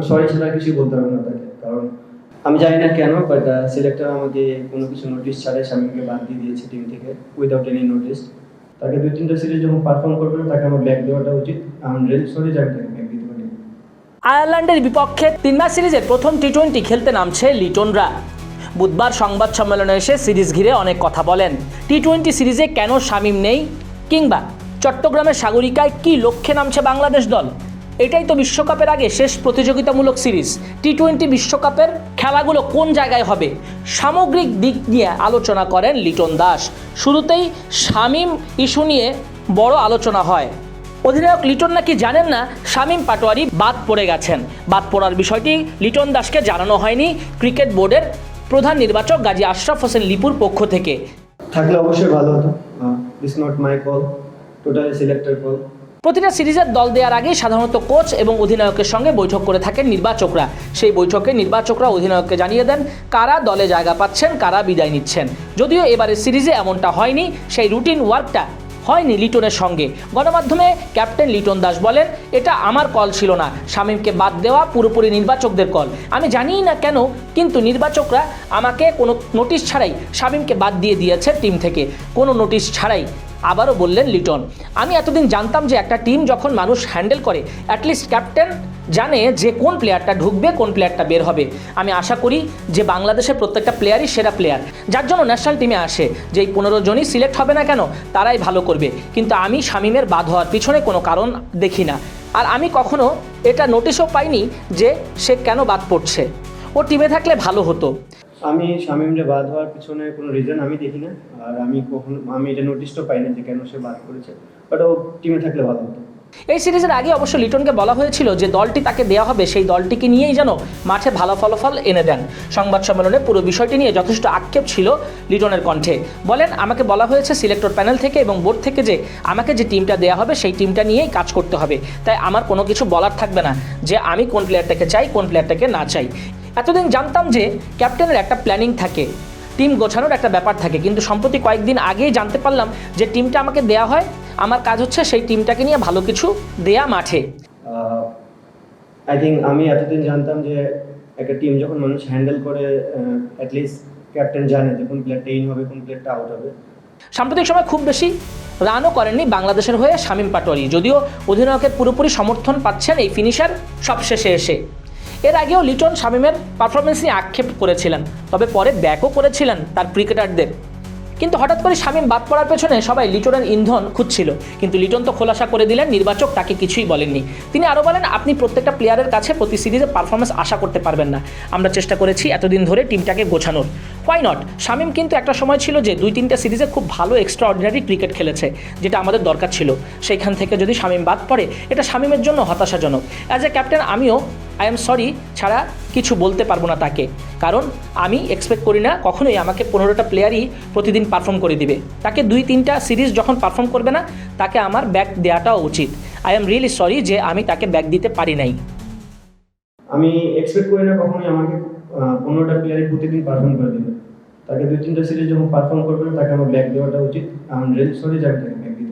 আমি সরি ছাড়া কিছু বলতে পারব না তাকে, কারণ আমি জানি না কেন বাট সিলেক্টর আমাকে কোনো কিছু নোটিশ ছাড়াই শামিমকে বাদ দিয়ে দিয়েছে টিম থেকে উইদাউট এনি নোটিস তাকে দুই তিনটা সিরিজ যখন পারফর্ম করবে, তাকে আমার ব্যাক দেওয়াটা উচিত। আমি রিয়েল সরি যে আমি ব্যাক আয়ারল্যান্ডের বিপক্ষে তিন ম্যাচ সিরিজের প্রথম টি টোয়েন্টি খেলতে নামছে লিটনরা। বুধবার সংবাদ সম্মেলনে এসে সিরিজ ঘিরে অনেক কথা বলেন। টি টোয়েন্টি সিরিজে কেন শামিম নেই? কিংবা চট্টগ্রামের সাগরিকায় কি লক্ষ্যে নামছে বাংলাদেশ দল? এটাই তো বিশ্বকাপের আগে শেষ প্রতিযোগিতামূলক সিরিজ। টি টোয়েন্টি বিশ্বকাপের খেলাগুলো কোন জায়গায় হবে? সামগ্রিক দিক নিয়ে আলোচনা করেন লিটন দাস। শুরুতেই শামিম ইস্যু নিয়ে বড় আলোচনা হয়। অধিনায়ক লিটন নাকি জানেন না, শামীম পাটোয়ারি বাদ পড়ে গেছেন। বাদ পড়ার বিষয়টি লিটন দাসকে জানানো হয়নি ক্রিকেট বোর্ডের প্রধান নির্বাচক গাজী আশরাফ হোসেন লিপুর পক্ষ থেকে। থাকলে অবশ্যই ভালো হতো। Not my call totally selected call প্রতিটা সিরিজের দল দেওয়ার আগেই সাধারণত কোচ এবং অধিনায়কের সঙ্গে বৈঠক করে থাকেন নির্বাচকরা। সেই বৈঠকে নির্বাচকরা অধিনায়ককে জানিয়ে দেন কারা দলে জায়গা পাচ্ছেন, কারা বিদায় নিচ্ছেন। যদিও এবারের সিরিজে এমনটা হয়নি, সেই রুটিন ওয়ার্কটা হয়নি লিটনের সঙ্গে। গণমাধ্যমে ক্যাপ্টেন লিটন দাস বলেন, এটা আমার কল ছিল না। শামীমকে বাদ দেওয়া পুরোপুরি নির্বাচকদের কল। আমি জানিই না কেন, কিন্তু নির্বাচকরা আমাকে কোনো নোটিশ ছাড়াই শামীমকে বাদ দিয়ে দিয়েছে টিম থেকে। কোনো নোটিশ ছাড়াই, আবারও বললেন লিটন। আমি এতদিন জানতাম যে একটা টিম যখন মানুষ হ্যান্ডেল করে, অ্যাটলিস্ট ক্যাপ্টেন জানে যে কোন প্লেয়ারটা ঢুকবে, কোন প্লেয়ারটা বের হবে। আমি আশা করি যে বাংলাদেশের প্রত্যেকটা প্লেয়ারই সেরা প্লেয়ার যার জন্য ন্যাশনাল টিমে আসে যে এই পনেরো জনই সিলেক্ট হবে না কেন, তারাই ভালো করবে। কিন্তু আমি শামিমের বাদ হওয়ার পিছনে কোনো কারণ দেখি না। আর আমি কখনো এটা নোটিশও পাইনি যে সে কেন বাদ পড়ছে। ও টিমে থাকলে ভালো হতো। আমি শামীমরে বাদ হওয়ার পিছনে কোনো রিজন আমি দেখি না। আর আমি কখনো, আমি এটা নোটিশও পাই না যে কেন সে বাদ করেছে বাট ও টিমে থাকলে ভালো হতো। এই সিরিজের আগে অবশ্য লিটনকে বলা হয়েছিল যে দলটি তাকে দেওয়া হবে, সেই দলটিকে নিয়েই যেন মাঠে ভালো ফলাফল এনে দেন। সংবাদ সম্মেলনে পুরো বিষয়টি নিয়ে যথেষ্ট আক্ষেপ ছিল লিটনের কণ্ঠে। বলেন, আমাকে বলা হয়েছে সিলেক্টর প্যানেল থেকে এবং বোর্ড থেকে যে আমাকে যে টিমটা দেওয়া হবে, সেই টিমটা নিয়েই কাজ করতে হবে। তাই আমার কোনো কিছু বলার থাকবে না যে আমি কোন প্লেয়ারটাকে চাই, কোন প্লেয়ারটাকে না চাই। এতদিন জানতাম যে ক্যাপ্টেনের একটা প্ল্যানিং থাকে, টিম গোছানোর একটা ব্যাপার থাকে। কিন্তু সম্প্রতি কয়েকদিন আগেই জানতে পারলাম যে টিমটা আমাকে দেয়া হয় আমার কাজ হচ্ছে সেই টিমটাকে নিয়ে ভালো কিছু দেয়া মাঠে। আই থিঙ্ক আমি এতদিন জানতাম যে একটা টিম যখন মানুষ হ্যান্ডেল করে অ্যাটলিস্ট ক্যাপ্টেন জানে যে কোন প্লেয়ারটা ইন হবে কোন প্লেয়ারটা আউট হবে। সাম্প্রতিক সময় খুব বেশি রানও করেননি বাংলাদেশের হয়ে শামীম পাটোয়ারি যদিও অধিনায়কের পুরোপুরি সমর্থন পাচ্ছেন এই ফিনিশার সবশেষে এসে। এর আগেও লিটন শামীমের পারফরমেন্স নিয়ে আক্ষেপ করেছিলেন তবে পরে ব্যাকও করেছিলেন তার ক্রিকেটারদের কিন্তু হঠাৎ করে শামীম বাদ পড়ার পেছনে সবাই লিটনের ইন্ধন খুঁজছিল। কিন্তু লিটন তো খোলাসা করে দিলেন, নির্বাচক তাকে কিছুই বলেননি। তিনি আরও বলেন, আপনি প্রত্যেকটা প্লেয়ারের কাছে প্রতি সিরিজে পারফরমেন্স আশা করতে পারবেন না। আমরা চেষ্টা করেছি এতদিন ধরে টিমটাকে গোছানোর। হোয়াই নট শামিম কিন্তু একটা সময় ছিল যে দুই তিনটা সিরিজে খুব ভালো এক্সট্রা অর্ডিনারি ক্রিকেট খেলেছে, যেটা আমাদের দরকার ছিল। সেইখান থেকে যদি শামিম বাদ পড়ে, এটা শামিমের জন্য হতাশাজনক। অ্যাজ এ ক্যাপ্টেন আমিও আই এম সরি ছাড়া কিছু বলতে পারব না তাকে। কারণ আমি এক্সপেক্ট করি না কখনোই আমাকে পনেরোটা প্লেয়ারই প্রতিদিন পারফর্ম করে দিবে। তাকে দুই তিনটা সিরিজ যখন পারফর্ম করবে না, তাকে আমার ব্যাক দেওয়াটাও উচিত। আই এম রিয়েলি সরি যে আমি তাকে ব্যাক দিতে পারি নাই। আমি এক্সপেক্ট করি না কখনোই আমাকে পনেরোটা প্লেয়ারই প্রতিদিন পারফর্ম করে দেবে। তাকে দুই তিনটা সিরিজ যখন পারফর্ম করবে, তাকে আমার ব্যাক দেওয়াটা উচিত। আমি রেল সরি যাকে, তাকে ব্যাক